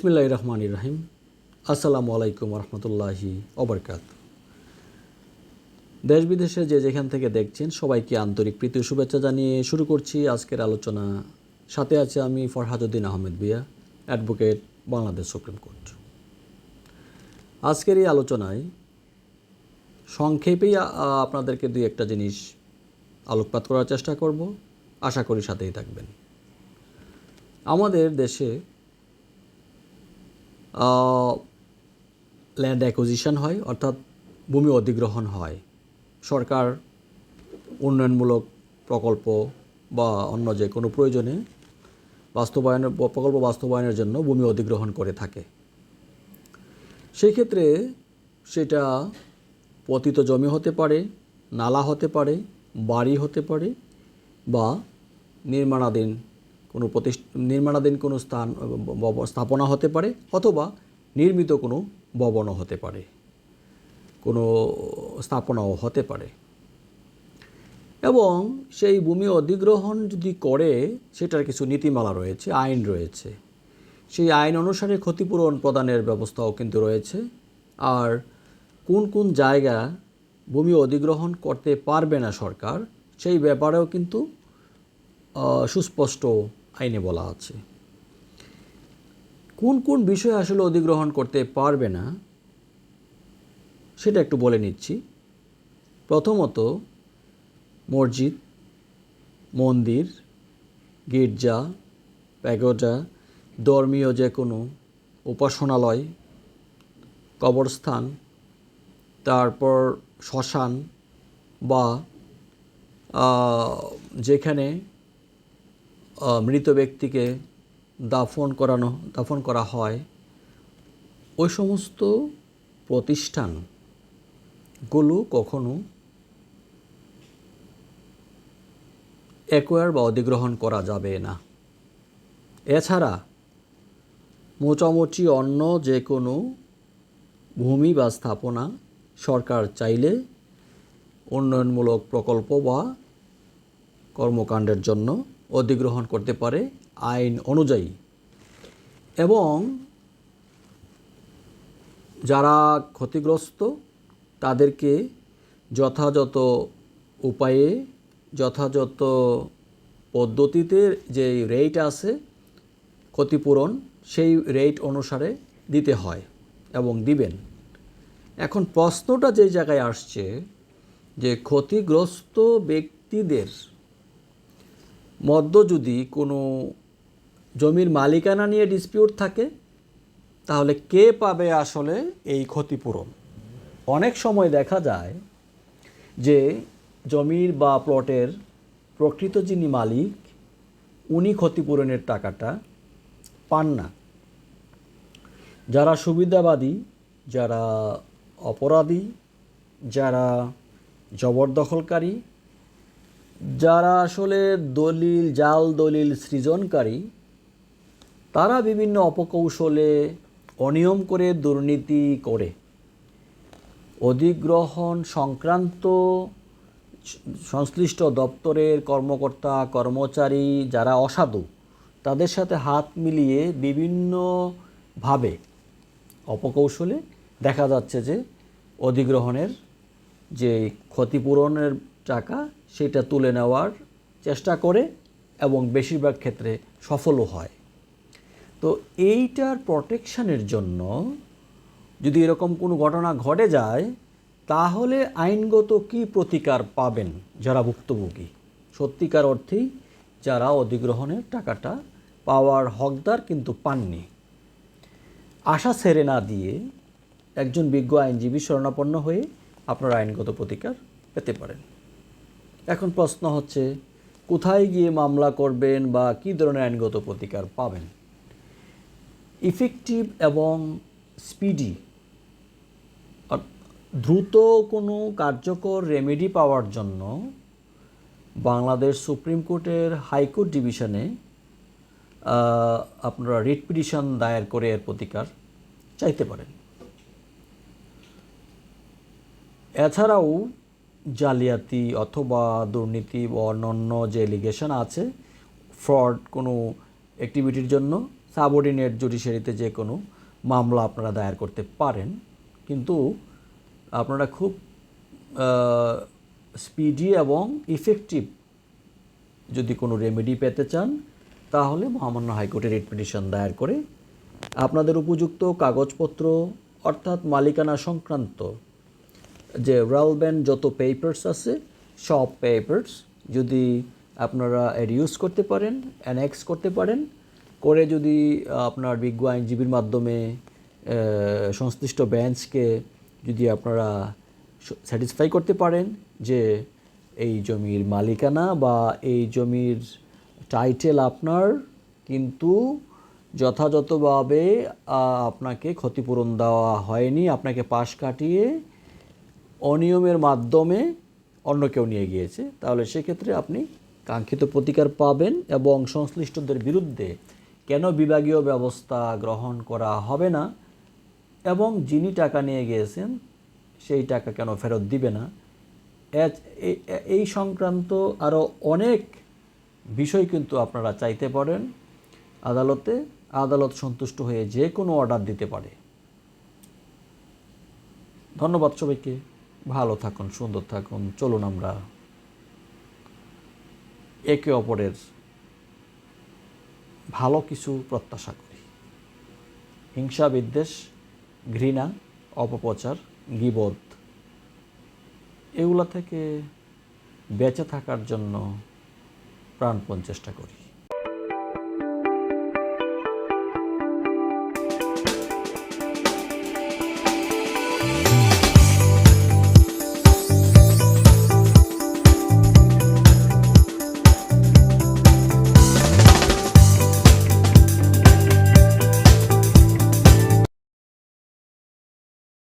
বিসমিল্লাহ রহমান রাহিম আসসালামু আলাইকুম রহমতুল্লাহি অবরকাত দেশ বিদেশে যে যেখান থেকে দেখছেন সবাইকে আন্তরিক প্রীতি শুভেচ্ছা জানিয়ে শুরু করছি আজকের আলোচনা। সাথে আছে আমি ফরহাদুদ্দিন আহমেদ বিয়া অ্যাডভোকেট বাংলাদেশ সুপ্রিম কোর্ট। আজকের এই আলোচনায় সংক্ষেপেই আপনাদেরকে দুই একটা জিনিস আলোকপাত করার চেষ্টা করব। আশা করি সাথেই থাকবেন। আমাদের দেশে ল্যান্ড অ্যাকুজিশন হয়, অর্থাৎ ভূমি অধিগ্রহণ হয়। সরকার উন্নয়নমূলক প্রকল্প বা অন্য যে কোনো প্রয়োজনে বাস্তবায়নের, প্রকল্প বাস্তবায়নের জন্য ভূমি অধিগ্রহণ করে থাকে। সেই ক্ষেত্রে সেটা পতিত জমি হতে পারে, নালা হতে পারে, বাড়ি হতে পারে বা নির্মাণাধীন কোনো প্রতিষ্ঠ নির্মাণাধীন কোনো স্থান স্থাপনা হতে পারে অথবা নির্মিত কোনো ভবনও হতে পারে। কোনো স্থাপনাও হতে পারে। এবং সেই ভূমি অধিগ্রহণ যদি করে, সেটার কিছু নীতিমালা রয়েছে, আইন রয়েছে। সেই আইন অনুসারে ক্ষতিপূরণ প্রদানের ব্যবস্থাও কিন্তু রয়েছে। আর কোন কোন জায়গা ভূমি অধিগ্রহণ করতে পারবে না সরকার, সেই ব্যাপারেও কিন্তু সুস্পষ্ট আইনে বলা আছে। কোন কোন বিষয় আসলে অধিগ্রহণ করতে পারবে না, সেটা একটু বলে নিচ্ছি। প্রথমত, মসজিদ, মন্দির, গির্জা, প্যাগোডা, ধর্মীয় যে কোনো উপাসনালয়, কবরস্থান, তারপর শ্মশান বা যেখানে মৃত ব্যক্তিকে দাফন করানো, দাফন করা হয়। ওই সমস্ত প্রতিষ্ঠানগুলো কখনো অ্যাকোয়ার বা অধিগ্রহণ করা যাবে না। এছাড়া মোটামুটি অন্য যে কোনো ভূমি বা স্থাপনা সরকার চাইলে উন্নয়নমূলক প্রকল্প বা কর্মকাণ্ডের জন্য অধিগ্রহণ করতে পারে আইন অনুযায়ী। এবং যারা ক্ষতিগ্রস্ত, তাদেরকে যথাযথ উপায়ে, যথাযথ পদ্ধতিতে যে রেট আছে ক্ষতিপূরণ, সেই রেট অনুসারে দিতে হয় এবং দিবেন। এখন প্রশ্নটা যে জায়গায় আসছে যে ক্ষতিগ্রস্ত ব্যক্তিদের মধ্য যদি কোনো জমির মালিকানা নিয়ে ডিসপিউট থাকে, তাহলে কে পাবে আসলে এই ক্ষতিপূরণ? অনেক সময় দেখা যায় যে জমির বা প্লটের প্রকৃত যিনি মালিক, উনি ক্ষতিপূরণের টাকাটা পান না। যারা সুবিধাবাদী, যারা অপরাধী, যারা জবরদখলকারী যারা আসলে দলিল, জাল দলিল সৃজনকারী, তারা বিভিন্ন অপকৌশলে অনিয়ম করে দুর্নীতি করে। অধিগ্রহণ সংক্রান্ত সংশ্লিষ্ট দপ্তরের কর্মকর্তা, কর্মচারী যারা অসাধু, তাদের সাথে হাত মিলিয়ে বিভিন্নভাবে অপকৌশলে দেখা যাচ্ছে যে অধিগ্রহণের যে ক্ষতিপূরণের টাকা সেটা তুলে নেওয়ার চেষ্টা করে এবং বেশিরভাগ ক্ষেত্রে সফলও হয়। তো এইটার প্রোটেকশনের জন্য যদি এরকম কোনো ঘটনা ঘটে যায়, তাহলে আইনগত কি প্রতিকার পাবেন যারা ভুক্তভোগী? সত্যিকার অর্থেই যারা অধিগ্রহণের টাকাটা পাওয়ার হকদার কিন্তু পাননি। আশা ছেড়ে না দিয়ে একজন বিজ্ঞ আইনজীবী শরণাপন্ন হয়ে আপনার আইনগত প্রতিকার পেতে পারেন। এখন প্রশ্ন হচ্ছে, কোথায় গিয়ে মামলা করবেন বা কী ধরনের আইনগত প্রতিকার পাবেন? ইফেক্টিভ এবং স্পিডি দ্রুত কোনো কার্যকর রেমেডি পাওয়ার জন্য বাংলাদেশ সুপ্রিম কোর্টের হাইকোর্ট ডিভিশনে আপনারা রিট পিটিশন দায়ের করে এর প্রতিকার চাইতে পারেন। এছাড়াও জালিয়াতি অথবা দুর্নীতি বা অন্যান্য যে এলিগেশন আছে ফ্রড কোনো অ্যাক্টিভিটির জন্য সাবঅর্ডিনেট জুডিশিয়ারিতে যে কোনো মামলা আপনারা দায়ের করতে পারেন। কিন্তু আপনারা খুব স্পিডি এবং ইফেক্টিভ যদি কোনো রেমেডি পেতে চান, তাহলে মহামান্য হাইকোর্টে রিট পিটিশন দায়ের করে আপনাদের উপযুক্ত কাগজপত্র অর্থাৎ মালিকানা সংক্রান্ত যে রেলব্যান্ড যত পেপার্স আছে, সব পেপার্স যদি আপনারা এর ইউজ করতে পারেন অ্যানেক্স করতে পারেন, করে যদি আপনার বিজ্ঞ আইনজীবীর মাধ্যমে সংশ্লিষ্ট বেঞ্চকে যদি আপনারা স্যাটিসফাই করতে পারেন যে এই জমির মালিকানা বা এই জমির টাইটেল আপনার, কিন্তু যথাযথভাবে আপনাকে ক্ষতিপূরণ দেওয়া হয়নি, আপনাকে পাশ কাটিয়ে অনিয়মের মাধ্যমে অন্য কেউ নিয়ে গিয়েছে, তাহলে সেক্ষেত্রে আপনি কাঙ্ক্ষিত প্রতিকার পাবেন এবং সংশ্লিষ্টদের বিরুদ্ধে কেন বিভাগীয় ব্যবস্থা গ্রহণ করা হবে না এবং যিনি টাকা নিয়ে গিয়েছেন, সেই টাকা কেন ফেরত দিবে না? এই সংক্রান্ত আরও অনেক বিষয় কিন্তু আপনারা চাইতে পারেন। আদালতে আদালত সন্তুষ্ট হয়ে যে কোনো অর্ডার দিতে পারে। ধন্যবাদ সবাইকে। ভালো থাকুন, সুন্দর থাকুন। চলুন আমরা একে অপরের ভালো কিছু প্রত্যাশা করি। হিংসা, বিদ্বেষ, ঘৃণা, অপপ্রচার, গিবদ, এগুলা থেকে বেঁচে থাকার জন্য প্রাণপণ চেষ্টা করি।